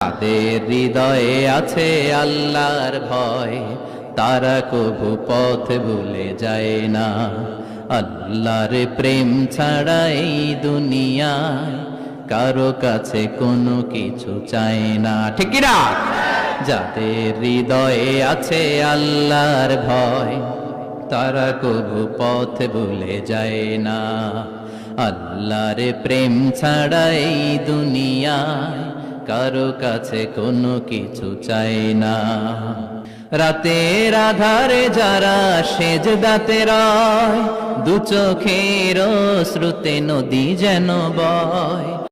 তাদের হৃদয়ে আছে আল্লাহর ভয়, তারা কবু পথ ভুলে যায় না। আল্লাহর প্রেম ছাড়া এই দুনিয়ায় কারও কাছে কোনো কিছু চায় না। ঠিক যাদের হৃদয়ে আছে আল্লাহর ভয়, তারা কবু পথ ভুলে যায় না। আল্লাহর প্রেম ছাড়া এই দুনিয়ায় কারও কাছে কোনো কিছু চাই না। রাতের আধারে যারা সেজ দাতে রয়, দু চোখের শ্রুতে নদী যেন বয়।